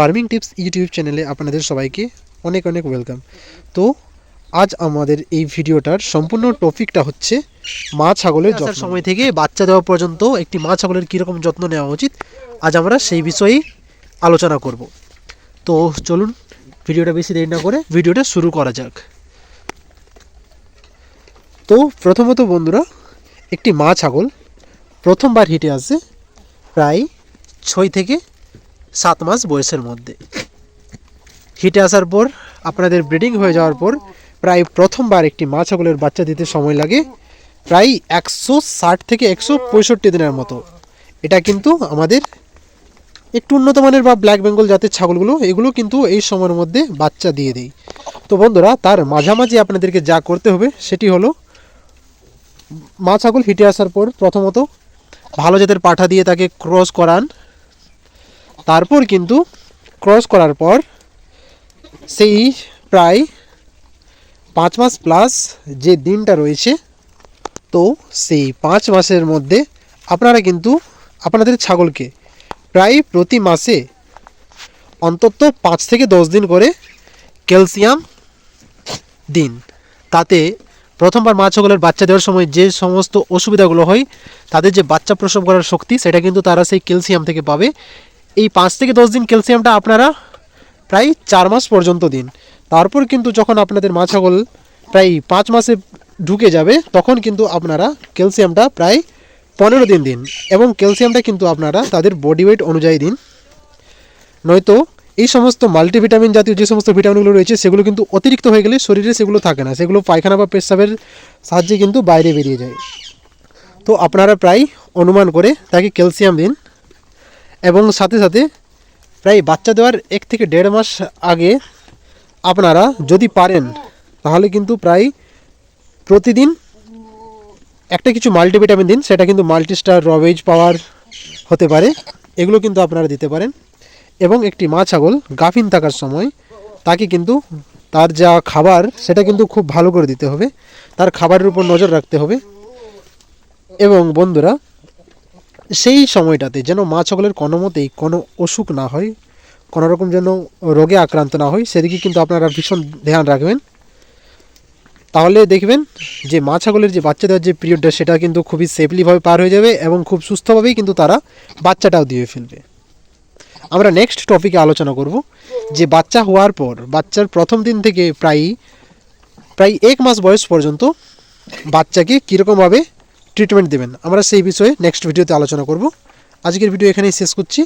Farming tips YouTube চ্যানেলে আপনাদের সবাইকে অনেক অনেক ওয়েলকাম তো আজ আমাদের এই ভিডিওটার সম্পূর্ণ টপিকটা হচ্ছে মা ছাগলের যত্ন। সময় থেকে বাচ্চা দেওয়া পর্যন্ত একটি মা ছাগলের কীরকম যত্ন নেওয়া উচিত আজ আমরা সেই বিষয়েই আলোচনা করব। তো চলুন ভিডিওটা বেশি দেরি না করে ভিডিওটা শুরু করা যাক। তো প্রথমত বন্ধুরা একটি মা ছাগল প্রথমবার হিটে আসে প্রায় ছয় থেকে সাত মাস বয়সের মধ্যে। হিটে আসার পর, আপনাদের ব্রিডিং হয়ে যাওয়ার পর, প্রায় প্রথমবার একটি মা ছাগলের বাচ্চা দিতে সময় লাগে, প্রায় একশো ষাট থেকে একশো পঁয়ষট্টি দিনের মতো। এটা কিন্তু আমাদের একটু উন্নত মানের বা ব্ল্যাক বেঙ্গল জাতের ছাগলগুলো, এগুলো কিন্তু এই সময়ের মধ্যে বাচ্চা দিয়ে দেয়। তো বন্ধুরা, তার মাঝামাঝি আপনাদেরকে যা করতে হবে, সেটি হলো মা ছাগল হিটে আসার পর প্রথমত ভালো জাতের পাঠা দিয়ে তাকে ক্রস করান তারপর কিন্তু ক্রস করার পর সেই প্রায় পাঁচ মাস প্লাস যে দিনটা রয়েছে, তো সেই পাঁচ মাসের মধ্যে আপনারা কিন্তু আপনাদের ছাগলকে প্রায় প্রতি মাসে অন্তত পাঁচ থেকে দশ দিন করে ক্যালসিয়াম দিন। তাতে প্রথমবার মা ছাগলের বাচ্চা দেওয়ার সময় যে সমস্ত অসুবিধাগুলো হয়, তাদের যে বাচ্চা প্রসব করার শক্তি, সেটা কিন্তু তারা সেই ক্যালসিয়াম থেকে পাবে। এই পাঁচ থেকে দশ দিন ক্যালসিয়ামটা আপনারা প্রায় চার মাস পর্যন্ত দিন। তারপর কিন্তু যখন আপনাদের মা ছাগল প্রায় পাঁচ মাসে ঢুকে যাবে, তখন কিন্তু আপনারা ক্যালসিয়ামটা প্রায় পনেরো দিন দিন এবং ক্যালসিয়ামটা কিন্তু আপনারা তাদের বডি ওয়েট অনুযায়ী দিন। নয়তো এই সমস্ত মাল্টিভিটামিন জাতীয় যে সমস্ত ভিটামিনগুলো রয়েছে, সেগুলো কিন্তু অতিরিক্ত হয়ে গেলে শরীরে সেগুলো থাকে না। সেগুলো পায়খানা বা পেশাবের সাহায্যে কিন্তু বাইরে বেরিয়ে যায়। তো আপনারা প্রায় অনুমান করে তাকে ক্যালসিয়াম দিন। এবং সাথে সাথে প্রায় বাচ্চা দেওয়ার এক থেকে দেড় মাস আগে আপনারা যদি পারেন, তাহলে কিন্তু প্রায় প্রতিদিন একটা কিছু মাল্টিভিটামিন দিন, সেটা কিন্তু মাল্টিস্টার রবেজ পাওয়ার হতে পারে, এগুলো কিন্তু আপনারা দিতে পারেন। এবং একটি মা ছাগল, গাফিন থাকার সময় তাকে কিন্তু তার যা খাবার, সেটা কিন্তু খুব ভালো করে দিতে হবে। তার খাবারের উপর নজর রাখতে হবে। এবং বন্ধুরা সেই সময়টাতে যেন মা ছাগলের কোনো মতেই কোনো অসুখ না হয়, কোনো রকম যেন রোগে আক্রান্ত না হয়, সেদিকে কিন্তু আপনারা ভীষণ ধ্যান রাখবেন। তাহলে দেখবেন যে মা ছাগলের যে বাচ্চা দেওয়ার যে পিরিয়ডটা, সেটা কিন্তু খুবই সেফলিভাবে পার হয়ে যাবে এবং খুব সুস্থভাবেই কিন্তু তারা বাচ্চাটাও দিয়ে ফেলবে। আমরা নেক্সট টপিকে আলোচনা করব, যে বাচ্চা হওয়ার পর, বাচ্চার প্রথম দিন থেকে প্রায় প্রায় এক মাস বয়স পর্যন্ত বাচ্চাকে কীরকমভাবে ট্রিটমেন্ট দেবেন। আমরা সেই বিষয়ে নেক্সট ভিডিওতে আলোচনা করব। আজকের ভিডিও এখানেই শেষ করছি।